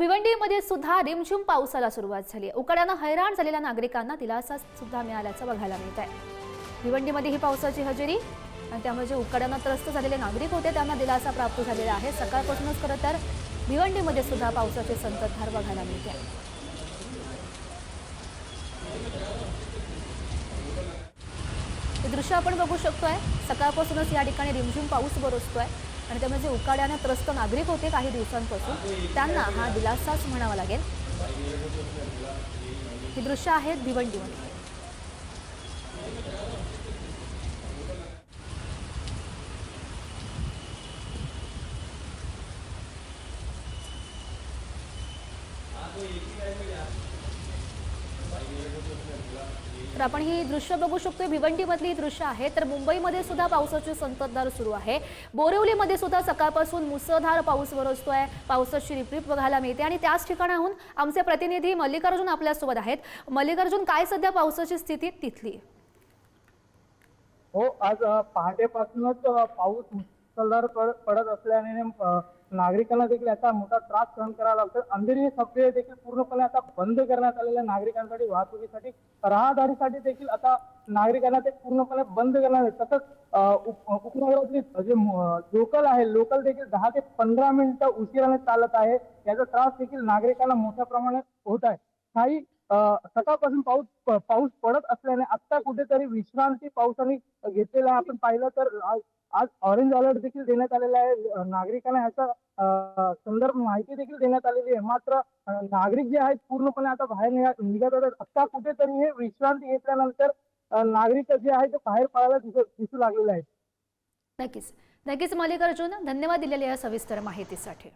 भिवंडीमध्ये सुद्धा रिमझिम पावसाला सुरुवात झाली आहे. उकाड्यानं हैराण झालेल्या नागरिकांना दिलासा सुद्धा मिळाल्याचं बघायला मिळत आहे. भिवंडीमध्ये ही पावसाची हजेरी आणि त्यामुळे जे उकाड्यानं त्रस्त झालेले नागरिक होते त्यांना दिलासा प्राप्त झालेला आहे. सकाळपासूनच खरं तर भिवंडीमध्ये सुद्धा पावसाची संततधार बघायला मिळते हे दृश्य आपण बघू शकतोय. सकाळपासूनच या ठिकाणी रिमझिम पाऊस बरसतोय. आणि त्यामुळे जे उकाड्यानं त्रस्त नागरिक होते काही दिवसांपासून त्यांना हा दिलासाच म्हणावा लागेल. ही दृश्य आहेत भिवंडीमध्ये तर आपण ही दृश्य बघू शकतोय. भिवंडीमधली ही दृश्य आहे. तर मुंबईमध्ये सुद्धा पावसाची संततधार सुरू आहे. बोरिवलीमध्ये सुद्धा सकाळपासून मुसळधार पाऊस बरसतोय पावसाची रिपरिप बघायला मिळते. आणि त्याच ठिकाणाहून आमचे प्रतिनिधी मल्लिकार्जुन आपल्यासोबत आहेत. मल्लिकार्जुन काय सध्या पावसाची स्थिती तिथली? हो आज पहाटेपासूनच पाऊस मुसळधार पड- पडत असल्याने नागरिकांना देखील याचा मोठा त्रास सहन करावा लागतो. अंधेरी सबवे देखील पूर्णपणे आता बंद करण्यात आलेल्या नागरिकांसाठी वाहतुकीसाठी रहादारीसाठी देखील आता नागरिकांना ते पूर्णपणे बंद करणार आहे. तसंच उपनगरातली जे लोकल आहे लोकल देखील दहा ते पंधरा मिनिटं उशिराने चालत आहे. याचा त्रास देखील नागरिकांना मोठ्या प्रमाणात होत आहे. काही सकाळपासून पाऊस पाऊस पडत असल्याने आता कुठेतरी विश्रांती पावसाने घेतलेला आपण पाहिलं तर आज- आज ऑरेंज अलर्ट देखील देण्यात आलेला आहे. नागरिकांना ह्याचा संदर्भ माहिती देखील देण्यात आलेली आहे. मात्र नागरिक जे आहेत पूर्णपणे आता बाहेर निघत आहेत. आता कुठेतरी हे विश्रांती घेतल्यानंतर नागरिक जे आहेत ते बाहेर पडायला दिसू दिसू लागलेले आहेत. नक्कीच. नक्कीच मल्लिकार्जुन धन्यवाद दिलेल्या या सविस्तर माहितीसाठी.